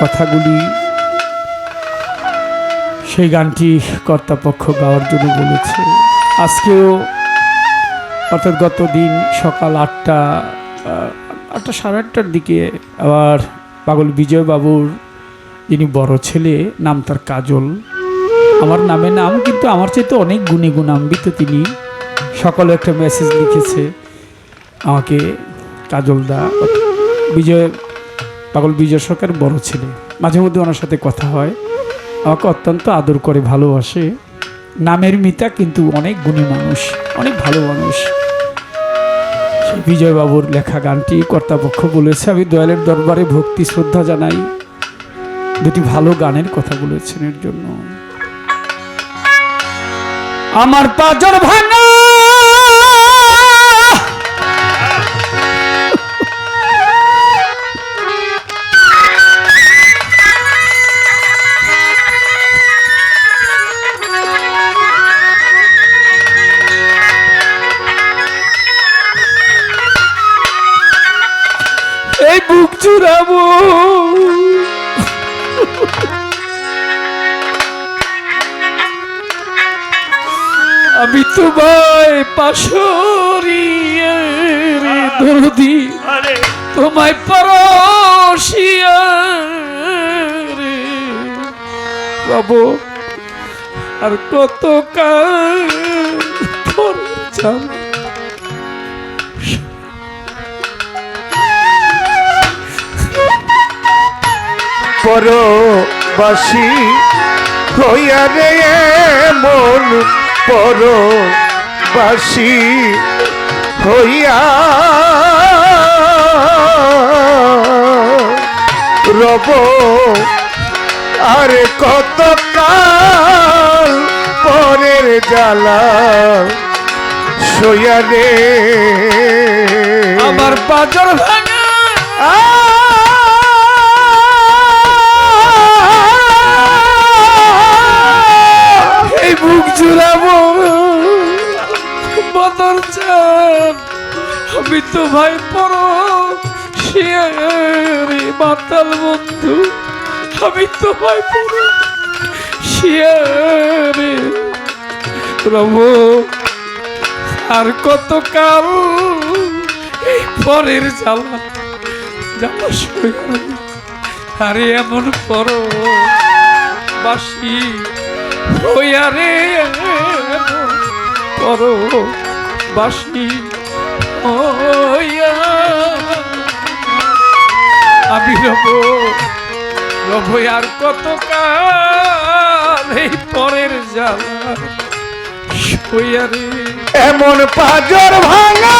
কথাগুলি, সেই গানটি কর্তাপক্ষ গাওয়ার জন্য বলেছে। আজকেও, অর্থাৎ গত দিন সকাল আটটা আটটা সাড়ে আটটার দিকে আবার পাগল বিজয়বাবুর যিনি বড় ছেলে, নাম তার কাজল। আমার নামে নাম, কিন্তু আমার চাইতে অনেক গুণে গুণাম্বিত তিনি। সকালে একটা মেসেজ লিখেছে, আমাকে কাজলদা বিজয় পাগল বিজয় সরকার বড় ছেলে। মাঝে মধ্যে ওনার সাথে কথা হয়। আমাকে অত্যন্ত আদর করে, ভালোবাসে। নামের মিতা কিন্তু অনেক গুণী মানুষ, অনেক ভালো মানুষ। বিজয়বাবুর লেখা গানটি কর্তাপক্ষ বলেছে, আমি দয়ালের দরবারে ভক্তি, শ্রদ্ধা জানাই। দুটি ভালো গানের কথা বলেছেন এর জন্য। আমার পাজর ভাঙা চুরাবো আমি তোমায় পাশরিয়ে রে দরদি তোমায় পরশিয়া বাবু আর কত কাল যাব পরবাসী হইয়া রে মন পরবাসী হইয়া রব আর কত কাল পরের জ্বালা সইয়া রে। আমার পাজর ভাঙা। আমি তো ভাই বন্ধু, আমি তো ভাই পর আর কত কাল পরের জ্বালা জ্বালা সইয়া আরে এমন পর বাসি হইয়া রে পর বাসি আমি রব রব আর কত এই পরের এমন পাজর ভাঙা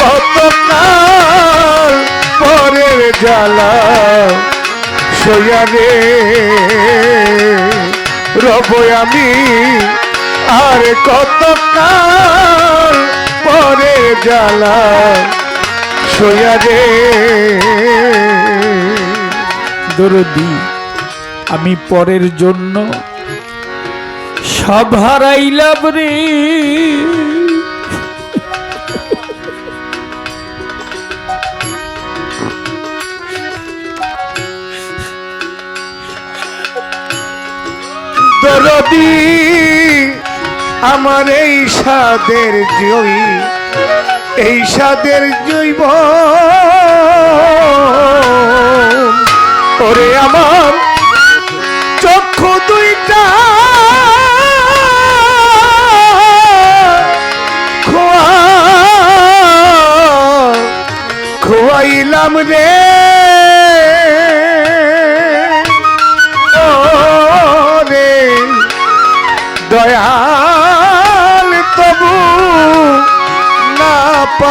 কত কাল পরের জ্বালা সইয়ারে রব আমি আর কত কাল পরে জ্বালা সইয়ারে দরদি, আমি পরের জন্য সব হারাইলাম রে। দরদি আমার এই সাদের জয়ী, এই সাদের জৈব। ওরে আমার চক্ষু দুইটা, খোয়া, খোয়াইলাম রে।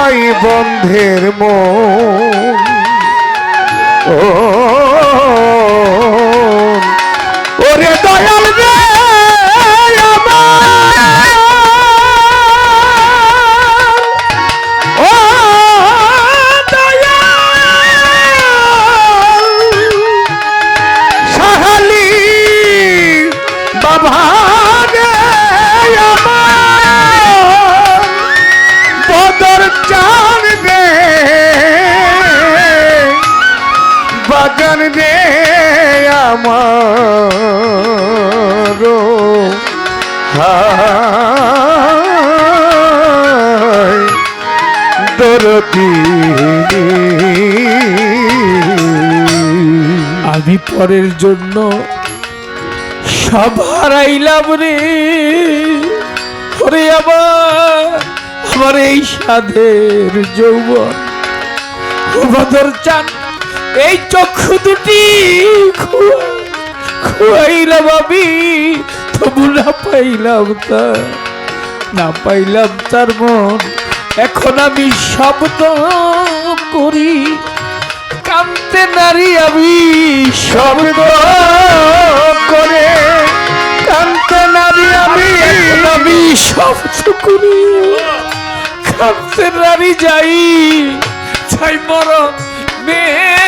ভাই বন্ধের মন। ও বাজান রে আমার দরদি আমি পরের জন্য সব হারাইলাম রে। ওরে আবার আমার এই সাধের যৌবন। চান এই চক্ষু দুটি খুয়া- খুয়াইলাম আমি, তবু না পাইলাম তা, না পাইলাম তার মন। এখন আমি শব্দ করি কামতে নারী আমি শব্দ করে কান্তে নারী আমি আমি শব্দ করি। কামতে নারী যাই চাই মর মে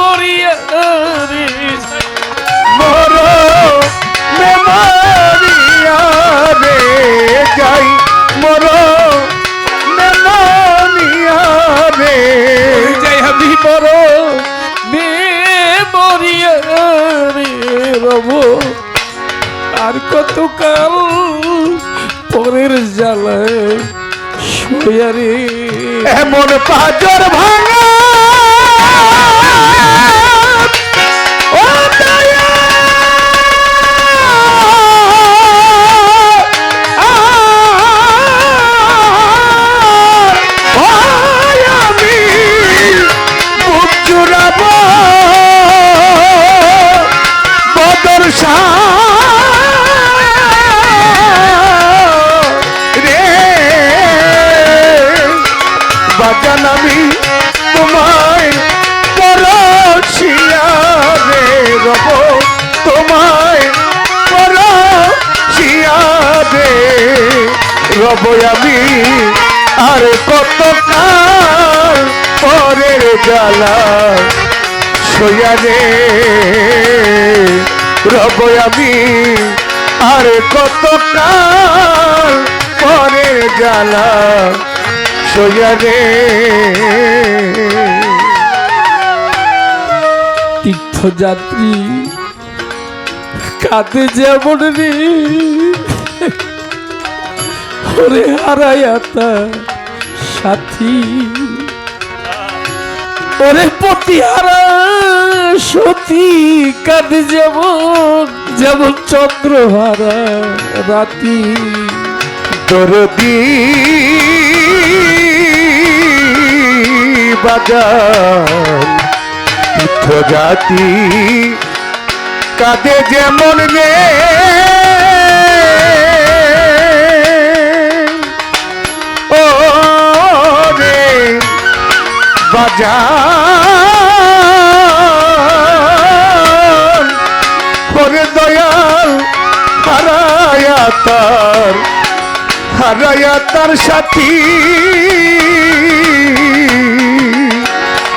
মরিয়া রে মর রে যাই। মর রে যাই আমি। মর মে মরিয়া রে রব। আর কত কাল পরের জ্বালায় শুয়া রে। এমন পাজর ভাঙা রব আমি, আর কত কাল পরের জ্বালা রব আমি, আর কত কাল পরের জ্বালা তীর্থযাত্রী, কাঁদে যেমন রে। ওরে হারায়াতা সাথী। ওরে পতিহারা সতী, কাঁদে যেমন যেমন চন্দ্রহারা রাতি। দরদি বাজার জাতি কাঁদে যেমন রে বাজার পরে দয়াল হারায়া তার হারায়া তার সাথী।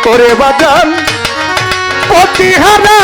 করে বাজান পতিহারা